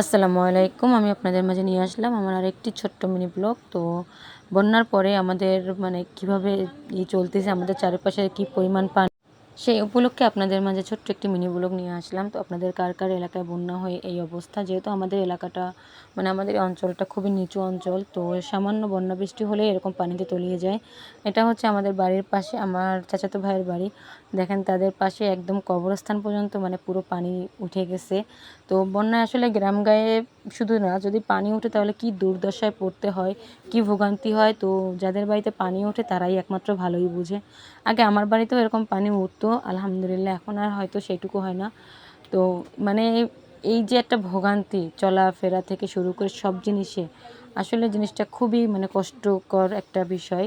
আসসালামু আলাইকুম। আমি আপনাদের মাঝে নিয়ে আসলাম আমার আরেকটি ছোট্ট মিনি ব্লগ। তো বন্যার পরে আমাদের মানে কীভাবে ই চলতেছে, আমাদের চারিপাশে কি পরিমাণ পানি সেই উপলক্ষে আপনাদের মাঝে ছোট্ট একটি মিনি ব্লগ নিয়ে আসলাম। তো আপনাদের কার কার এলাকায় বন্যা হয়ে এই অবস্থা? যেহেতু আমাদের এলাকাটা মানে আমাদের অঞ্চলটা খুবই নিচু অঞ্চল, তো সামান্য বন্যা বৃষ্টি হলে এরকম পানিতে তলিয়ে যায়। এটা হচ্ছে আমাদের বাড়ির পাশে, আমার চাচাতো ভাইয়ের বাড়ি। দেখেন তাদের পাশে একদম কবরস্থান পর্যন্ত মানে পুরো পানি উঠে গেছে। তো বন্যায় আসলে গ্রাম গায়ে শুধু না, যদি পানি ওঠে তাহলে কি দুর্দশায় পড়তে হয়, কি ভোগান্তি হয়? তো যাদের বাড়িতে পানি ওঠে তারাই একমাত্র ভালোই বুঝে। আগে আমার বাড়িতেও এরকম পানি উঠতো, আলহামদুলিল্লাহ এখন আর হয়তো সেটুকু হয় না। তো মানে এই যে একটা ভোগান্তি চলাফেরা থেকে শুরু করে সব জিনিসে, আসলে জিনিসটা খুবই মানে কষ্টকর একটা বিষয়।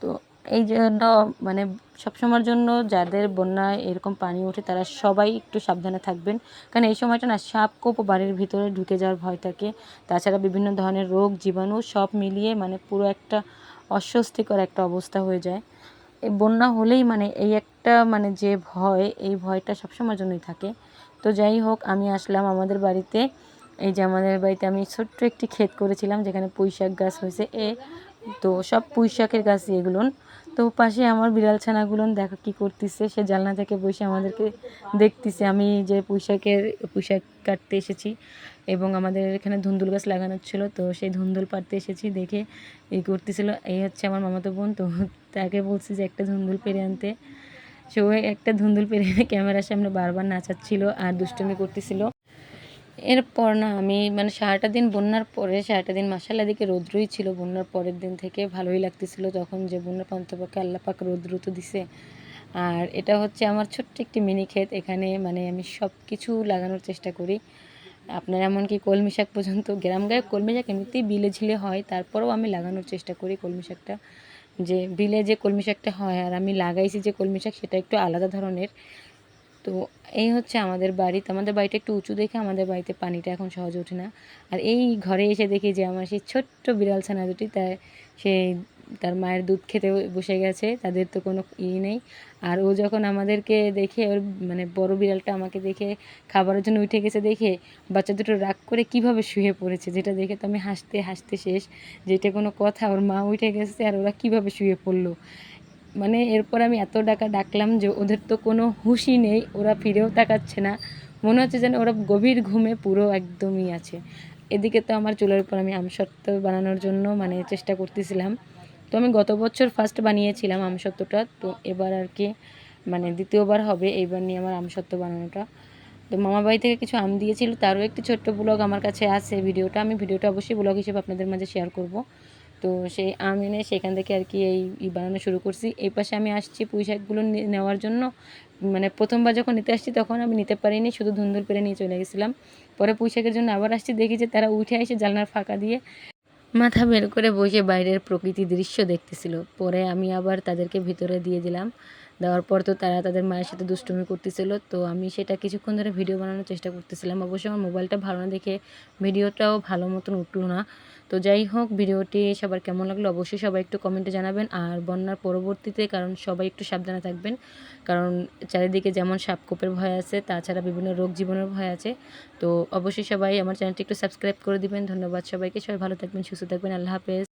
তো এই জন্য মানে সবসময়ের জন্য যাদের বন্যায় এরকম পানি ওঠে, তারা সবাই একটু সাবধানে থাকবেন। কারণ এই সময়টা না, সাপ কোপ বাড়ির ভিতরে ঢুকে যাওয়ার ভয় থাকে। তাছাড়া বিভিন্ন ধরনের রোগ, জীবাণু সব মিলিয়ে মানে পুরো একটা অস্বস্তিকর একটা অবস্থা হয়ে যায়। এই বন্যা হলেই মানে এই একটা মানে যে ভয়, এই ভয়টা সবসময়ের জন্যই থাকে। তো যাই হোক, আমি আসলাম আমাদের বাড়িতে। এই যে আমাদের বাড়িতে আমি ছোট্ট একটি ক্ষেত করেছিলাম, যেখানে পুঁই শাক গাছ হয়েছে। এ, তো সব পুঁই শাকের গাছই এগুলো তো পাশে আমার বিড়াল ছানাগুলো দেখো কী করতেছে, সে জানলা থেকে বসে আমাদেরকে দেখতেছে। আমি যে পুঁই শাকের পুঁই শাক কাটতে এসেছি এবং আমাদের এখানে ধুন্দুল গাছ লাগানো ছিল, তো সেই ধুন্দুল পাড়তে এসেছি দেখে এই করতেছিল, এই হচ্ছে আমার মামাতো বোন। তো তাকে বলছি যে, একটা ধুন্দুল পেরে আনতে। সে একটা ধুন্দুল পেরে ক্যামেরার সামনে বারবার নাচাচ্ছিল আর দুষ্টুমি করতেছিল। এরপর না আমি মানে সারাটা দিন বন্যার পরে, সারাটা দিন মাসাল্লা দিকে রৌদ্রই ছিল বন্যার পরের দিন থেকে, ভালোই লাগতেছিল তখন যে বন্যার পান্তপক্ষে আল্লাপাক রৌদ্র তো দিছে। আর এটা হচ্ছে আমার ছোট্ট একটি মিনি ক্ষেত, এখানে মানে আমি সব কিছু লাগানোর চেষ্টা করি। আপনার এমনকি কলমি শাক পর্যন্ত, গ্রাম গায়ে কলমি শাক এমনিতেই বিলে ঝিলে হয়, তারপরেও আমি লাগানোর চেষ্টা করি কলমি শাকটা। যে বিলে যে কলমি শাকটা হয় আর আমি লাগাইছি যে কলমি শাক, সেটা একটু আলাদা ধরনের। তো এই হচ্ছে আমাদের বাড়ি। আমাদের বাড়িটা একটু উঁচু দেখে আমাদের বাড়িতে পানিটা এখন সহজে ওঠে না। আর এই ঘরে এসে দেখি যে আমার সেই ছোট্ট বিড়াল ছানা দুটি, তাই সে তার মায়ের দুধ খেতে বসে গেছে, তাদের তো কোনো ই নেই। আর ও যখন আমাদেরকে দেখে, ওর মানে বড় বিড়ালটা আমাকে দেখে খাবারের জন্য উঠে গেছে দেখে, বাচ্চা দুটো রাগ করে কীভাবে শুয়ে পড়েছে, যেটা দেখে তো আমি হাসতে হাসতে শেষ যেটা কোনো কথা, ওর মা উঠে গেছে আর ওরা কীভাবে শুয়ে পড়ল। মানে এরপর আমি এত ডাকা ডাকলাম যে ওদের তো কোনো হুঁশই নেই, ওরা ফিরেও তাকাচ্ছে না। মনে হচ্ছে যেন ওরা গভীর ঘুমে পুরো একদমই আছে। এদিকে তো আমার চুলের উপর আমি আমসত্ত্ব বানানোর জন্য মানে চেষ্টা করতেছিলাম। তো আমি গত বছর ফার্স্ট বানিয়েছিলাম আমসত্ত্বটা। তো এবার আর কি মানে দ্বিতীয়বার হবে, এইবার নিয়ে আমার আমসত্ত্ব বানানোটা। তো মামা বাড়ি থেকে কিছু আম দিয়েছিল, তারও একটি ছোট্ট ব্লগ আমার কাছে আছে। ভিডিওটা আমি ভিডিওটা অবশ্যই ব্লগ হিসেবে আপনাদের মাঝে শেয়ার করব। তো সেই আম এনে সেখান থেকে আর কি এই বানানো শুরু করছি। এই পাশে আমি আসছি পুঁই শাকগুলো নেওয়ার জন্য। মানে প্রথমবার যখন নিতে আসছি তখন আমি নিতে পারিনি, শুধু ধুন্দুল পেরে নিয়ে চলে গেছিলাম। পরে পুঁই শাকের জন্য আবার আসছি, দেখি যে তারা উঠে এসে জানলার ফাঁকা দিয়ে মাথা বের করে বসে বাইরের প্রকৃতি দৃশ্য দেখতেছিল। পরে আমি আবার তাদেরকে ভিতরে দিয়ে দিলাম। দেওয়ার পর তো তারা তাদের মায়ের সাথে দুষ্টুমি করতেছিল। তো আমি সেটা কিছুক্ষণ ধরে ভিডিও বানানোর চেষ্টা করতেছিলাম। অবশ্যই আমার মোবাইলটা ভালো না দেখে ভিডিওটাও ভালো মতন উঠল না। তো যাই হোক, ভিডিওটি সবার কেমন লাগল অবশ্যই সবাই একটু কমেন্টে জানাবেন। আর বন্যার পরবর্তীতে, কারণ সবাই একটু সাবধানে থাকবেন, কারণ চারিদিকে যেমন সাপকোপের ভয় আছে, তাছাড়া বিভিন্ন রোগ জীবনের ভয় আছে। তো অবশ্যই সবাই আমার চ্যানেলটি একটু সাবস্ক্রাইব করে দিবেন। ধন্যবাদ সবাইকে। সবাই ভালো থাকবেন, সুস্থ থাকবেন। আল্লাহ হাফেজ।